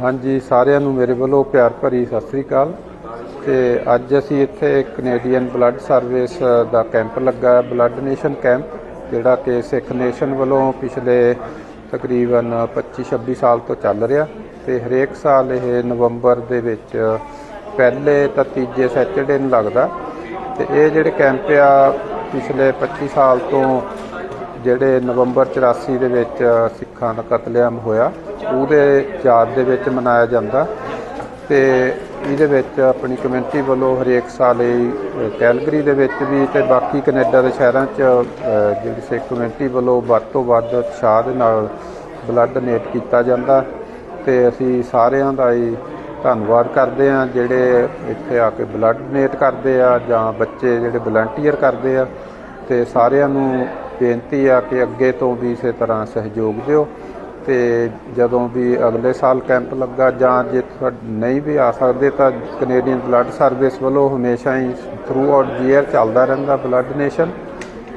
ਹਾਂਜੀ, ਸਾਰਿਆਂ ਨੂੰ ਮੇਰੇ ਵੱਲੋਂ ਪਿਆਰ ਭਰੀ ਸਤਿ ਸ੍ਰੀ ਅਕਾਲ। ਤੇ ਅੱਜ ਅਸੀਂ ਇੱਥੇ ਕੈਨੇਡੀਅਨ ਬਲੱਡ ਸਰਵਿਸ ਦਾ ਕੈਂਪ ਲੱਗਾ ਬਲੱਡ ਨੇਸ਼ਨ ਕੈਂਪ ਜਿਹੜਾ ਕਿ ਸਿੱਖ ਨੇਸ਼ਨ ਵੱਲੋਂ ਪਿਛਲੇ ਤਕਰੀਬਨ 25-26 ਸਾਲ ਤੋਂ ਚੱਲ ਰਿਹਾ ਤੇ ਹਰੇਕ ਸਾਲ ਇਹ ਨਵੰਬਰ ਦੇ ਵਿੱਚ ਪਹਿਲੇ ਤਾਂ ਤੀਜੇ ਸੈਟਰਡੇ ਨੂੰ ਲੱਗਦਾ ਤੇ ਇਹ ਜਿਹੜੇ ਕੈਂਪ ਆ, ਪਿਛਲੇ 25 ਸਾਲ ਤੋਂ ਜਿਹੜੇ ਨਵੰਬਰ 84 ਦੇ ਵਿੱਚ ਸਿੱਖਾਂ ਦਾ ਕਤਲੇਆਮ ਹੋਇਆ, ਉਹਦੇ ਯਾਦ ਦੇ ਵਿੱਚ ਮਨਾਇਆ ਜਾਂਦਾ ਤੇ ਇਹਦੇ ਵਿੱਚ ਆਪਣੀ ਕਮਿਊਨਿਟੀ ਵੱਲੋਂ ਹਰੇਕ ਸਾਲ ਇਹ ਕੈਲਗਰੀ ਦੇ ਵਿੱਚ ਵੀ ਤੇ ਬਾਕੀ ਕੈਨੇਡਾ ਦੇ ਸ਼ਹਿਰਾਂ 'ਚ ਜਿਹੜੀ ਸਿੱਖ ਕਮਿਊਨਿਟੀ ਵੱਲੋਂ ਵੱਧ ਤੋਂ ਵੱਧ ਉਤਸ਼ਾਹ ਦੇ ਨਾਲ ਬਲੱਡ ਡੋਨੇਟ ਕੀਤਾ ਜਾਂਦਾ ਤੇ ਅਸੀਂ ਸਾਰਿਆਂ ਦਾ ਹੀ ਧੰਨਵਾਦ ਕਰਦੇ ਆ ਜਿਹੜੇ ਇੱਥੇ ਆ ਕੇ ਬਲੱਡ ਡੋਨੇਟ ਕਰਦੇ ਆ ਜਾਂ ਬੱਚੇ ਜਿਹੜੇ ਵਲੰਟੀਅਰ ਕਰਦੇ ਆ ਤੇ ਸਾਰਿਆਂ ਨੂੰ ਬੇਨਤੀ ਆ ਕਿ ਅੱਗੇ ਤੋਂ ਵੀ ਇਸੇ ਤਰ੍ਹਾਂ ਸਹਿਯੋਗ ਦਿਓ ਤੇ ਜਦੋਂ ਵੀ ਅਗਲੇ ਸਾਲ ਕੈਂਪ ਲੱਗਾ ਜਾਂ ਜੇ ਤੁਹਾ- ਨਹੀਂ ਵੀ ਆ ਸਕਦੇ ਤਾਂ ਕੈਨੇਡੀਅਨ ਬਲੱਡ ਸਰਵਿਸ ਵੱਲੋਂ ਹਮੇਸ਼ਾ ਹੀ ਥਰੂ ਆਊਟ ਜੀਅਰ ਚੱਲਦਾ ਰਹਿੰਦਾ ਬਲੱਡ ਡੋਨੇਸ਼ਨ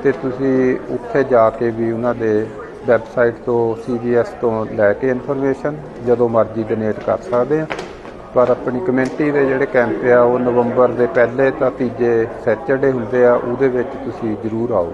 ਤੇ ਤੁਸੀਂ ਉੱਥੇ ਜਾ ਕੇ ਵੀ ਉਹਨਾਂ ਦੇ ਵੈਬਸਾਈਟ ਤੋਂ ਸੀਬੀਐਸ ਤੋਂ ਲੈ ਕੇ ਇਨਫੋਰਮੇਸ਼ਨ ਜਦੋਂ ਮਰਜ਼ੀ ਡੋਨੇਟ ਕਰ ਸਕਦੇ ਆ। ਪਰ ਆਪਣੀ ਕਮਿਊਨਿਟੀ ਦੇ ਜਿਹੜੇ ਕੈਂਪ ਆ, ਉਹ ਨਵੰਬਰ ਦੇ ਪਹਿਲੇ ਤਾਂ ਤੀਜੇ ਸੈਚਰਡੇ ਹੁੰਦੇ ਆ, ਉਹਦੇ ਵਿੱਚ ਤੁਸੀਂ ਜ਼ਰੂਰ ਆਓ।